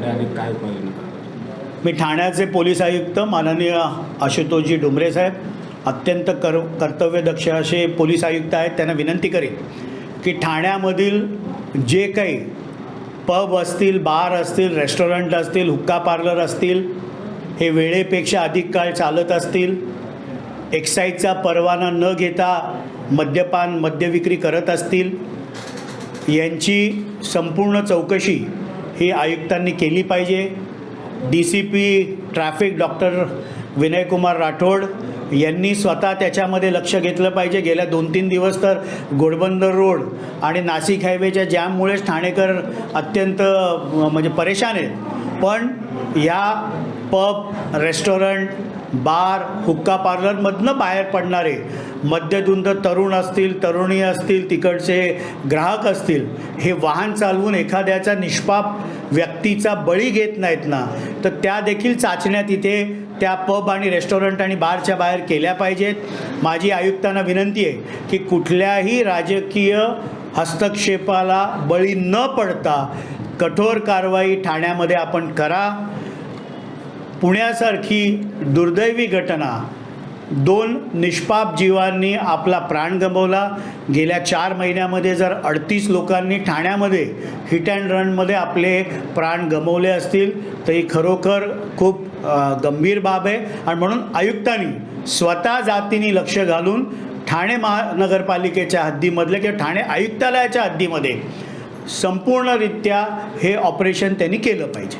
आपल्याकडे आणि काय उपाययोजना करणार मी ठाण्याचे पोलीस आयुक्त माननीय आशुतोषजी डुमरे साहेब अत्यंत कर कर्तव्यदक्ष असे पोलीस आयुक्त आहेत त्यांना विनंती करेन की ठाण्यामधील जे काही पब असतील बार असतील रेस्टॉरंट असतील हुक्का पार्लर असतील हे वेळेपेक्षा अधिक काळ चालत असतील एक्साईजचा परवाना न घेता मद्यपान मद्यविक्री करत असतील यांची संपूर्ण चौकशी ही आयुक्तांनी केली पाहिजे. D C P traffic doctor Vinaykumar Rathod यांनी स्वतः त्याच्यामध्ये लक्ष घेतलं पाहिजे. गेल्या दोन तीन दिवस तर घोडबंदर रोड आणि नाशिक हायवेच्या जॅममुळेच ठाणेकर अत्यंत म्हणजे परेशान आहेत. पण या पब रेस्टॉरंट बार हुक्का पार्लरमधनं बाहेर पडणारे मद्यधुंद तरुण असतील तरुणी असतील तिकडचे ग्राहक असतील हे वाहन चालवून एखाद्याचा निष्पाप व्यक्तीचा बळी घेत नाहीत ना? तर त्या देखील चाचण्या तिथे त्या पब आणि रेस्टॉरंट आणि बारच्या बाहेर केल्या पाहिजेत. माझी आयुक्तांना विनंती आहे की कुठल्याही राजकीय हस्तक्षेपाला बळी न पडता कठोर कारवाई ठाण्यामध्ये आपण करा. पुण्यासारखी दुर्दैवी घटना दोन निष्पाप जीवांनी आपला प्राण गमवला. गेल्या चार महिन्यामध्ये जर अडतीस लोकांनी ठाण्यामध्ये हिट अँड रनमध्ये आपले प्राण गमवले असतील तर ही खरोखर खूप गंभीर बाब आहे. आणि म्हणून आयुक्तांनी स्वतः जातीने लक्ष घालून ठाणे महानगरपालिकेच्या हद्दीमधले किंवा ठाणे आयुक्तालयाच्या हद्दीमध्ये संपूर्णरित्या हे ऑपरेशन त्यांनी केलं पाहिजे.